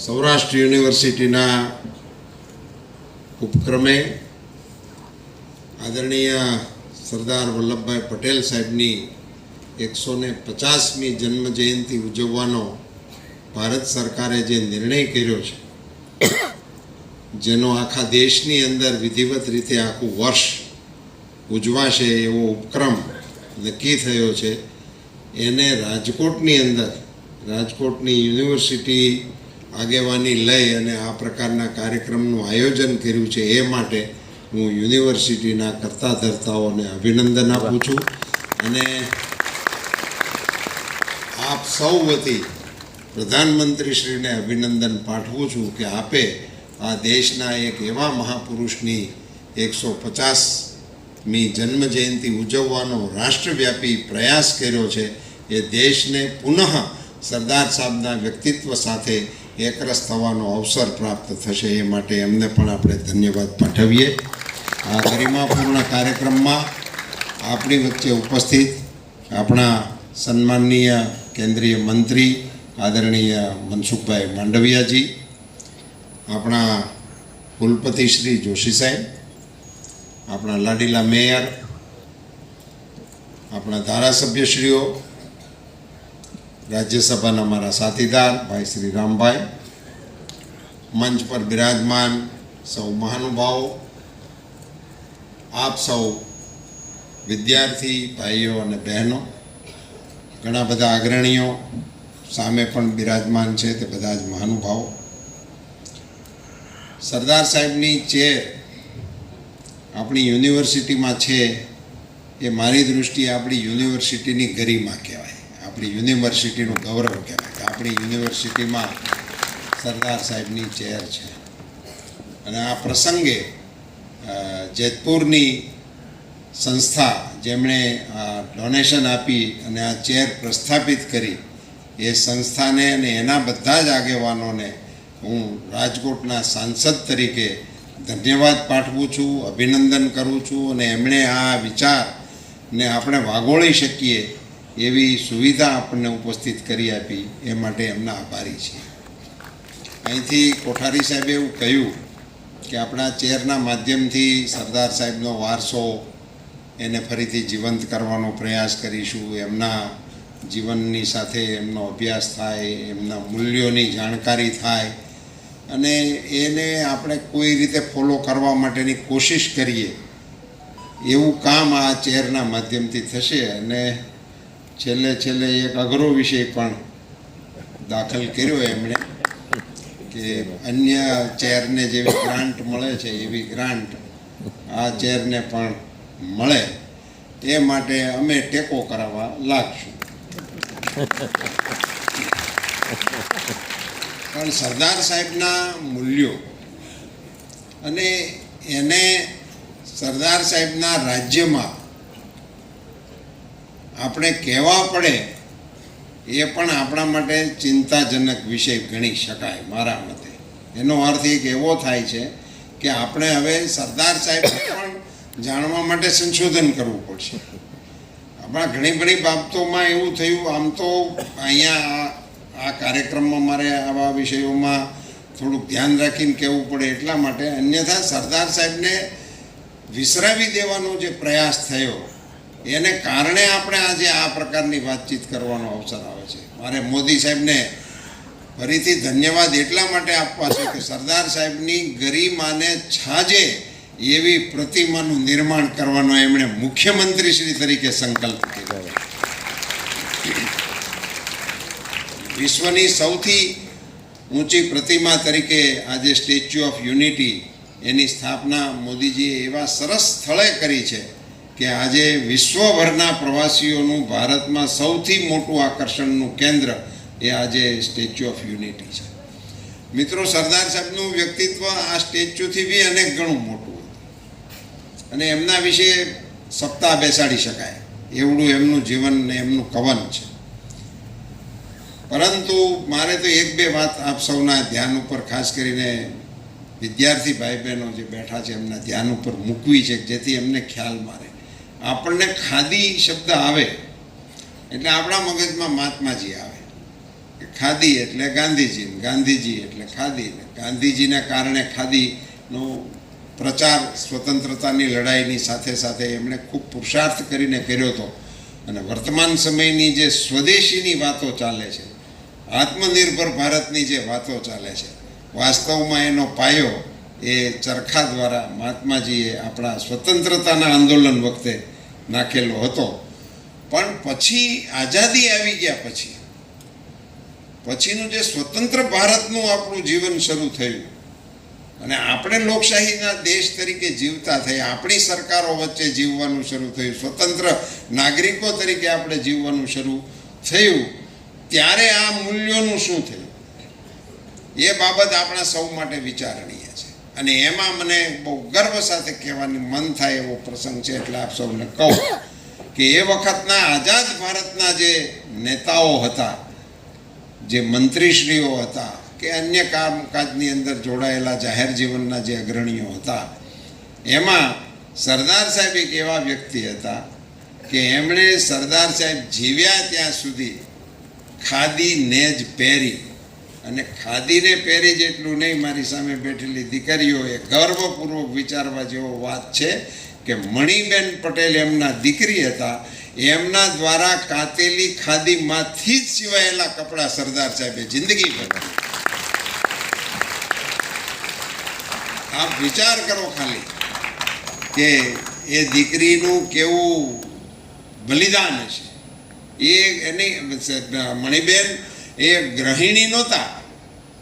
સૌરાષ્ટ્ર યુનિવર્સિટીના ઉપક્રમે આદરણીય સરદાર વલ્લભભાઈ પટેલ સાહેબની એકસો ને પચાસમી જન્મ જયંતિ ઉજવવાનો ભારત સરકારે જે નિર્ણય કર્યો છે, જેનો આખા દેશની અંદર વિધિવત રીતે આખું વર્ષ ઉજવાશે એવો ઉપક્રમ નક્કી થયો છે. એને રાજકોટની અંદર, રાજકોટની યુનિવર્સિટી આગેવાની લઈ અને આ પ્રકારના કાર્યક્રમનું આયોજન કર્યું છે એ માટે હું યુનિવર્સિટીના કરતા ધર્તાઓને અભિનંદન આપું છું. અને આપ સૌ વતી પ્રધાનમંત્રીશ્રીને અભિનંદન પાઠવું છું કે આપે આ દેશના એક એવા મહાપુરુષની એકસો પચાસમી જન્મ જયંતિ ઉજવવાનો રાષ્ટ્રવ્યાપી પ્રયાસ કર્યો છે. એ દેશને પુનઃ સરદાર સાહેબના વ્યક્તિત્વ સાથે એકરસ થવાનો અવસર પ્રાપ્ત થશે એ માટે એમને પણ આપણે ધન્યવાદ પાઠવીએ. આ ગરિમાપૂર્ણ કાર્યક્રમમાં આપણી વચ્ચે ઉપસ્થિત આપણા સન્માનનીય કેન્દ્રીય મંત્રી આદરણીય મનસુખભાઈ માંડવિયાજી, આપણા કુલપતિ શ્રી જોશી સાહેબ, આપણા લાડીલા મેયર, આપણા ધારાસભ્યશ્રીઓ, રાજ્યસભાના મારા સાથીદાર ભાઈ શ્રી રામભાઈ મંચ પર બિરાજમાન સૌ મહાનુભાવો, આપ સૌ વિદ્યાર્થી ભાઈઓ અને બહેનો, ઘણા બધા અગ્રણીઓ સામે પણ બિરાજમાન છે તે બધા જ મહાનુભાવો. સરદાર સાહેબની ચેર આપણી યુનિવર્સિટીમાં છે એ મારી દૃષ્ટિએ આપણી યુનિવર્સિટીની ગરિમા કહેવાય. આપણી યુનિવર્સિટીનું ગૌરવ કહેવાય. આપણી યુનિવર્સિટીમાં સરદાર સાહેબની ચેર છે. અને આ પ્રસંગે જેતપુરની સંસ્થા જેમણે ડોનેશન આપી અને આ ચેર પ્રસ્થાપિત કરી, એ સંસ્થાને અને એના બધા જ આગેવાનોને હું રાજકોટના સાંસદ તરીકે ધન્યવાદ પાઠવું છું, અભિનંદન કરું છું અને એમણે આ વિચારને આપણે વાગોળી શકીએ એવી સુવિધા આપણને ઉપસ્થિત કરી આપી, એ માટે એમના આભારી છીએ. અહીંથી કોઠારી સાહેબે એવું કહ્યું કે આપણા ચેરના માધ્યમથી સરદાર સાહેબનો વારસો એને ફરીથી જીવંત કરવાનો પ્રયાસ કરીશું. એમના જીવનની સાથે એમનો અભ્યાસ થાય, એમના મૂલ્યોની જાણકારી થાય અને એને આપણે કોઈ રીતે ફોલો કરવા માટેની કોશિશ કરીએ એવું કામ આ ચેરના માધ્યમથી થશે અને છેલ્લે છેલ્લે એક અઘરો વિષય પણ દાખલ કર્યો એમણે. કે અન્ય ચેરને જેવી ગ્રાન્ટ મળે છે, એવી ગ્રાન્ટ આ ચેરને પણ મળે. એ માટે અમે ટેકો કરાવવા લાગશું. પણ સરદાર સાહેબના મૂલ્યો અને એને સરદાર સાહેબના રાજ્યમાં આપણે કહેવા પડે એ પણ આપણા માટે ચિંતાજનક વિષય ગણી શકાય મારા મતે. એનો અર્થ એક એવો થાય છે કે આપણે હવે સરદાર સાહેબ પણ જાણવા માટે સંશોધન કરવું પડશે. આપણા ઘણી ઘણી બાબતોમાં એવું થયું, આમ તો અહીંયા આ કાર્યક્રમમાં મારે આવા વિષયોમાં થોડુંક ધ્યાન રાખીને કહેવું પડે એટલા માટે અન્યથા સરદાર સાહેબને વિસરાવી દેવાનો જે પ્રયાસ થયો એને કારણે આપણે આજે આ પ્રકારની વાતચીત કરવાનો અવસર આવે છે. મારે મોદી સાહેબને ફરીથી ધન્યવાદ એટલા માટે આપવા છે કે સરદાર સાહેબની ગરિમાને છાજે એવી પ્રતિમાનું નિર્માણ કરવાનો એમણે મુખ્યમંત્રી શ્રી તરીકે સંકલ્પ કર્યો વિશ્વની સૌથી ઊંચી પ્રતિમા તરીકે આજે સ્ટેચ્યુ ઓફ યુનિટી એની સ્થાપના મોદીજીએ એવા સરસ સ્થળે કરી છે. કે આજે વિશ્વભરના પ્રવાસીઓનું ભારતમાં સૌથી મોટું આકર્ષણનું કેન્દ્ર એ આજે સ્ટેચ્યુ ઓફ યુનિટી છે. મિત્રો, સરદાર સાહેબનું વ્યક્તિત્વ આ સ્ટેચ્યુથી બી અનેક ગણું મોટું હતું. અને એમના વિશે સપ્તાહ બેસાડી શકાય. એવડું એમનું જીવન ને એમનું કવન છે. પરંતુ મારે તો એક બે વાત આપ સૌના ધ્યાન ઉપર ખાસ કરીને વિદ્યાર્થી ભાઈ બહેનો જે બેઠા છે એમના ધ્યાન ઉપર મૂકવી છે, જેથી એમને ખ્યાલ મારે. આપણને ખાદી શબ્દ આવે, એટલે આપણા મગજમાં મહાત્માજી આવે. ખાદી એટલે ગાંધીજી ગાંધીજી એટલે ખાદી ગાંધીજીના કારણે ખાદીનો પ્રચાર, સ્વતંત્રતાની લડાઈની સાથે સાથે એમણે ખૂબ પુરુષાર્થ કરીને કર્યો હતો. અને વર્તમાન સમયની જે સ્વદેશીની વાતો ચાલે છે, આત્મનિર્ભર ભારતની જે વાતો ચાલે છે, વાસ્તવમાં એનો પાયો એ ચરખા દ્વારા મહાત્માજીએ આપણા સ્વતંત્રતાના આંદોલન વખતે નાખેલો હતો. પણ પછી આઝાદી આવી ગયા પછી, પછીનું જે સ્વતંત્ર ભારતનું આપણું જીવન શરૂ થયું, અને આપણે લોકશાહીના દેશ તરીકે જીવતા થયા, આપણી સરકારો વચ્ચે જીવવાનું શરૂ થયું, સ્વતંત્ર નાગરિકો તરીકે આપણે જીવવાનું શરૂ થયું. ત્યારે આ મૂલ્યોનું શું થયું? એ બાબત આપણા સૌ માટે વિચારણીય છે અને એમાં મને બહુ ગર્વ સાથે કહેવાની મન થાય એવો પ્રસંગ છે એટલે આપ સૌને કહું કે એ વખતના આઝાદ ભારતના જે નેતાઓ હતા, જે મંત્રીશ્રીઓ હતા, કે અન્ય કામકાજની અંદર જોડાયેલા જાહેર જીવનના જે અગ્રણીઓ હતા, એમાં સરદાર સાહેબ એક એવા વ્યક્તિ હતા કે એમણે સરદાર સાહેબ જીવ્યા ત્યાં સુધી ખાદી, નેજ પહેરી અને ખાદીને પહેરી જેટલું નહીં, મારી સામે બેઠેલી દીકરીઓએ ગર્વપૂર્વક વિચારવા જેવો વાત છે કે મણિબેન પટેલ એમના દીકરી હતા. એમના દ્વારા કાતેલી ખાદીમાંથી જ સિવાયેલા કપડાં સરદાર સાહેબે જિંદગી બનાવી આપ વિચાર કરો ખાલી કે એ દીકરીનું કેવું બલિદાન છે એ એની, મણિબેન એ ગૃહિણી નહોતા.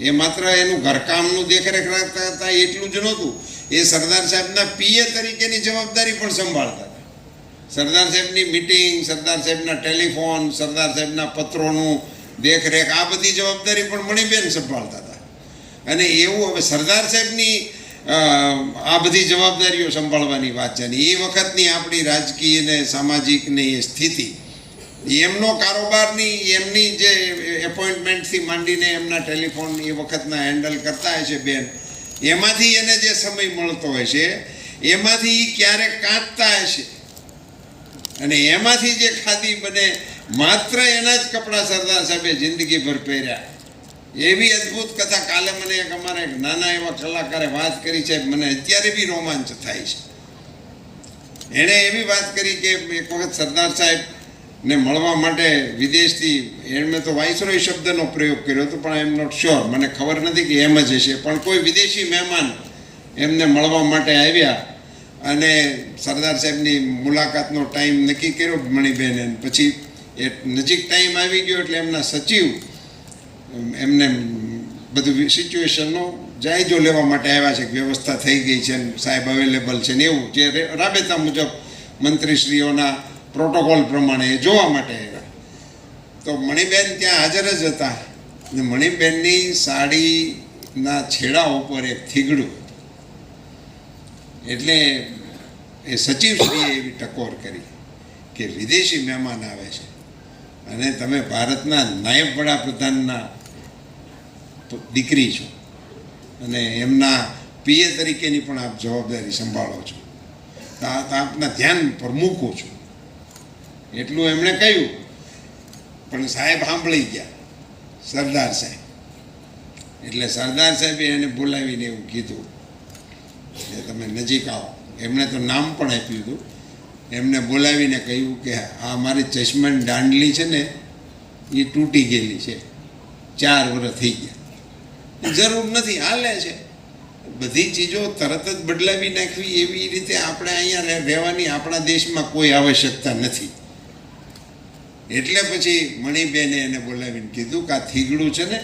એ માત્ર એનું ઘરકામનું દેખરેખ રાખતા હતા, એટલું જ નહોતું. એ સરદાર સાહેબના પીએ તરીકેની જવાબદારી પણ સંભાળતા હતા. સરદાર સાહેબની મિટિંગ, સરદાર સાહેબના ટેલિફોન, સરદાર સાહેબના પત્રોનું દેખરેખ, આ બધી જવાબદારી પણ મણિબેન સંભાળતા હતા. અને એવું હવે સરદાર સાહેબની આ બધી જવાબદારીઓ સંભાળવાની વાત છે. અને એ વખતની આપણી રાજકીય ને સામાજિક ને એ સ્થિતિ એમનો કારોબારની, એમની જે એપોઇન્ટમેન્ટથી માંડીને એમના ટેલિફોન એ વખતના હેન્ડલ કરતા હોય છે બેન, એમાંથી એને જે સમય મળતો હોય છે, એમાંથી એ ક્યારેક કાંચતા હશે અને એમાંથી જે ખાદી બને, માત્ર એના જ કપડાં સરદાર સાહેબે જિંદગીભર પહેર્યા. એવી અદ્ભુત કથા. કાલે મને એક અમારા એક નાના એવા કલાકારે વાત કરી છે, મને અત્યારે બી રોમાંચ થાય છે. એણે એવી વાત કરી કે એક વખત સરદાર સાહેબ ને મળવા માટે વિદેશથી એમણે તો વાઇસરોય શબ્દનો પ્રયોગ કર્યો હતો, પણ એમ નોટ શ્યોર મને ખબર નથી કે એમ જ હશે. પણ કોઈ વિદેશી મહેમાન એમને મળવા માટે આવ્યા અને સરદાર સાહેબની મુલાકાતનો ટાઈમ નક્કી કર્યો મણિબેને પછી એ નજીક ટાઈમ આવી ગયો એટલે એમના સચિવ, એમને બધું સિચ્યુએશનનો જાયજો લેવા માટે આવ્યા છે વ્યવસ્થા થઈ ગઈ છે સાહેબ અવેલેબલ છે ને એવું. જે રાબેતા મુજબ મંત્રીશ્રીઓના પ્રોટોકોલ પ્રમાણે એ જોવા માટે આવ્યા. તો મણિબેન ત્યાં હાજર જ હતા. ને મણિબેનની સાડીના છેડા ઉપર એક થીગડું એટલે એ સચિવશ્રીએ એવી ટકોર કરી કે વિદેશી મહેમાન આવે છે. અને તમે ભારતના નાયબ વડાપ્રધાનના દીકરી છો. અને એમના પીએ તરીકેની પણ આપ જવાબદારી સંભાળો છો. આપના ધ્યાન પર મૂકો છું. એટલું એમણે કહ્યું. પણ સાહેબ સાંભળી ગયા. સરદાર સાહેબ. એટલે સરદાર સાહેબે એને બોલાવીને એવું કીધું કે તમે નજીક આવો. એમણે તો નામ પણ આપ્યું હતું. એમને બોલાવીને કહ્યું કે આ મારી ચશ્માની દાંડલી છે ને, એ તૂટી ગયેલી છે. ચાર વર્ષ થઈ ગયા. જરૂર નથી હાલે છે. બધી ચીજો તરત જ બદલાવી નાખવી એવી રીતે આપણે અહીંયા રહેવાની આપણા દેશમાં કોઈ આવશ્યકતા નથી. એટલે પછી મણિબેને એને બોલાવીને કીધું કે આ થીગડું છે ને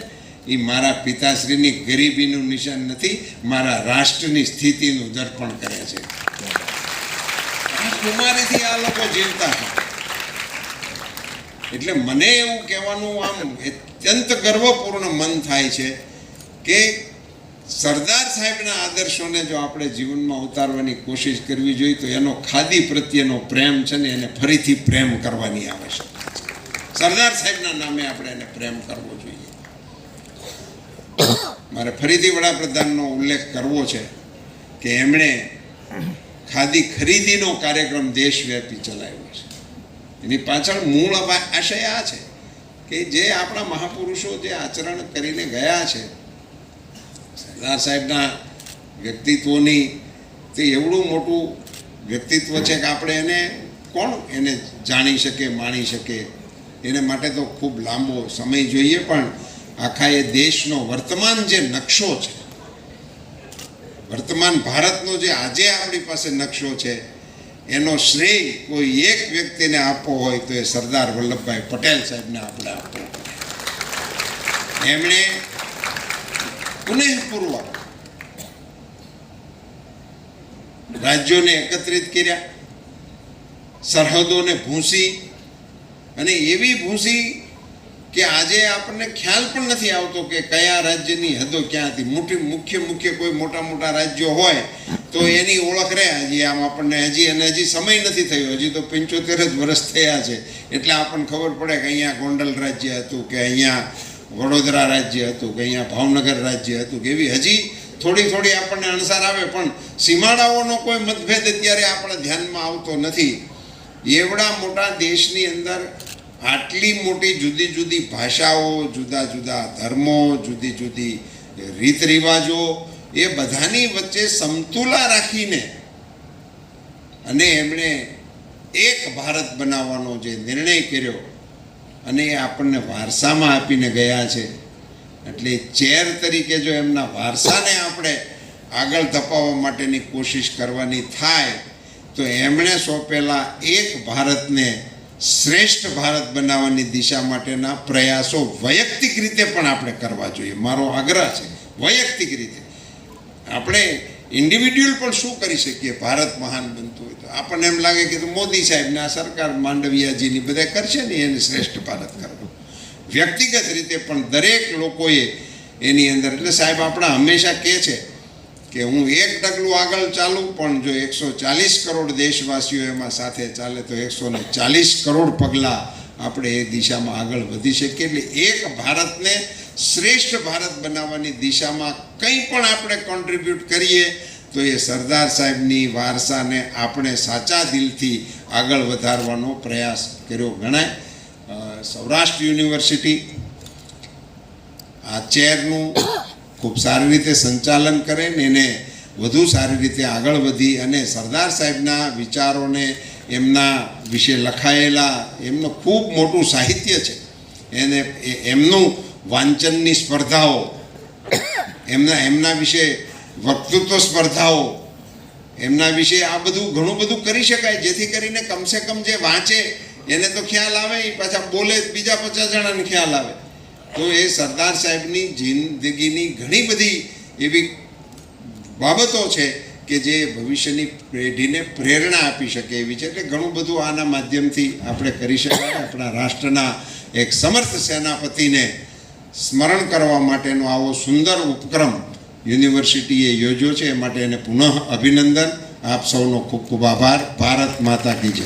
એ મારા પિતાશ્રીની ગરીબીનું નિશાન નથી, મારા રાષ્ટ્રની સ્થિતિનું દર્પણ કરે છે. કુમારીથી આ લોકો જીવતા એટલે મને એવું કહેવાનું આમ અત્યંત ગર્વપૂર્ણ મન થાય છે કે સરદાર સાહેબના આદર્શોને જો આપણે જીવનમાં ઉતારવાની કોશિશ કરવી જોઈએ, તો એનો ખાદી પ્રત્યેનો પ્રેમ છે ને, એને ફરીથી પ્રેમ કરવાની આવશ્યકતા સરદાર સાહેબના નામે આપણે એને પ્રેમ કરવો જોઈએ. મારે ફરીથી વડાપ્રધાનનો ઉલ્લેખ કરવો છે કે એમણે ખાદી ખરીદીનો કાર્યક્રમ દેશવ્યાપી ચલાવ્યો છે. એની પાછળ મૂળ આશય આ છે કે જે આપણા મહાપુરુષો જે આચરણ કરીને ગયા છે, સરદાર સાહેબના વ્યક્તિત્વની તે એવડું મોટું વ્યક્તિત્વ છે કે આપણે એને કોણ એને જાણી શકે, માણી શકે એને માટે તો ખૂબ લાંબો સમય જોઈએ, પણ આખા એ દેશનો વર્તમાન જે નકશો છે, વર્તમાન ભારતનો જે આજે આપણી પાસે નકશો છે, એનો શ્રેય કોઈ એક વ્યક્તિને આપવો હોય તો એ સરદાર વલ્લભભાઈ પટેલ સાહેબને આપણે આપવો એમણે પુનઃપૂર્વક રાજ્યોને એકત્રિત કર્યા, સરહદોને ભૂંસી અને એવી ભૂસી કે આજે આપણને ખ્યાલ પણ નથી આવતો કે કયા રાજ્યની હદો ક્યાંથી. મોટી મુખ્ય મુખ્ય કોઈ મોટા મોટા રાજ્યો હોય તો એની ઓળખ રહે. હજી આમ આપણને હજી અને હજી સમય નથી થયો. હજી તો પંચોતેર જ વર્ષ થયા છે. એટલે આપણને ખબર પડે કે અહીંયા ગોંડલ રાજ્ય હતું કે અહીંયા વડોદરા રાજ્ય હતું કે અહીંયા ભાવનગર રાજ્ય હતું કે એવી હજી થોડી થોડી આપણને અણસાર આવે. પણ સીમાડાઓનો કોઈ મતભેદ અત્યારે આપણા ધ્યાનમાં આવતો નથી. એવડા મોટા દેશની અંદર આટલી મોટી જુદી જુદી ભાષાઓ, જુદા જુદા ધર્મો, જુદી જુદી રીત રિવાજો, એ બધાની વચ્ચે સમતુલા રાખીને અને એમણે એક ભારત બનાવવાનો જે નિર્ણય કર્યો અને એ આપણને વારસામાં આપીને ગયા છે. એટલે ચેર તરીકે જો એમના વારસાને આપણે આગળ ધપાવવા માટેની કોશિશ કરવાની થાય, તો એમણે સોંપેલા એક ભારતને શ્રેષ્ઠ ભારત બનાવવાની દિશા માટેના પ્રયાસો વૈયક્તિક રીતે પણ આપણે કરવા જોઈએ. મારો આગ્રહ છે, વૈયક્તિક રીતે. આપણે ઇન્ડિવિડ્યુઅલ પણ શું કરી શકીએ? ભારત મહાન બનતું હોય તો. આપણને એમ લાગે કે મોદી સાહેબને આ સરકાર માંડવિયાજીની બધા કરશે ને એને શ્રેષ્ઠ ભારત કરવું. વ્યક્તિગત રીતે પણ દરેક લોકોએ એની અંદર, એટલે સાહેબ આપણા હંમેશા કહે છે કે હું એક ડગલું આગળ ચાલું, પણ જો એકસો ચાલીસ કરોડ દેશવાસીઓ એમાં સાથે ચાલે, તો એકસો ને ચાલીસ કરોડ પગલાં આપણે એ દિશામાં આગળ વધી શકીએ. એટલે એક ભારતને શ્રેષ્ઠ ભારત બનાવવાની દિશામાં કંઈ પણ આપણે કોન્ટ્રીબ્યુટ કરીએ, તો એ સરદાર સાહેબની વારસાને આપણે સાચા દિલથી આગળ વધારવાનો પ્રયાસ કર્યો ગણાય. સૌરાષ્ટ્ર યુનિવર્સિટી, આ ચેરનું ખૂબ સારી રીતે સંચાલન કરે ને એને વધુ સારી રીતે આગળ વધી અને સરદાર સાહેબના વિચારોને એમના વિશે લખાયેલા એમનું ખૂબ મોટું સાહિત્ય છે. એને એમનું વાંચનની સ્પર્ધાઓ, એમના એમના વિશે વક્તૃત્વ સ્પર્ધાઓ, એમના વિશે આ બધું ઘણું બધું કરી શકાય, જેથી કરીને કમસે કમ જે વાંચે એને તો ખ્યાલ આવે પાછા બોલે બીજા પચાસ જણાને ખ્યાલ આવે. તો એ સરદાર સાહેબની જિંદગીની ઘણી બધી એવી બાબતો છે કે જે ભવિષ્યની પેઢીને પ્રેરણા આપી શકે એવી છે. એટલે ઘણું બધું આના માધ્યમથી આપણે કરી શકાય આપણા રાષ્ટ્રના એક સમર્થ સેનાપતિને સ્મરણ કરવા માટેનો આવો સુંદર ઉપક્રમ યુનિવર્સિટીએ યોજ્યો છે. એ માટે એને પુનઃ અભિનંદન. આપ સૌનો ખૂબ ખૂબ આભાર. ભારત માતા કી જય.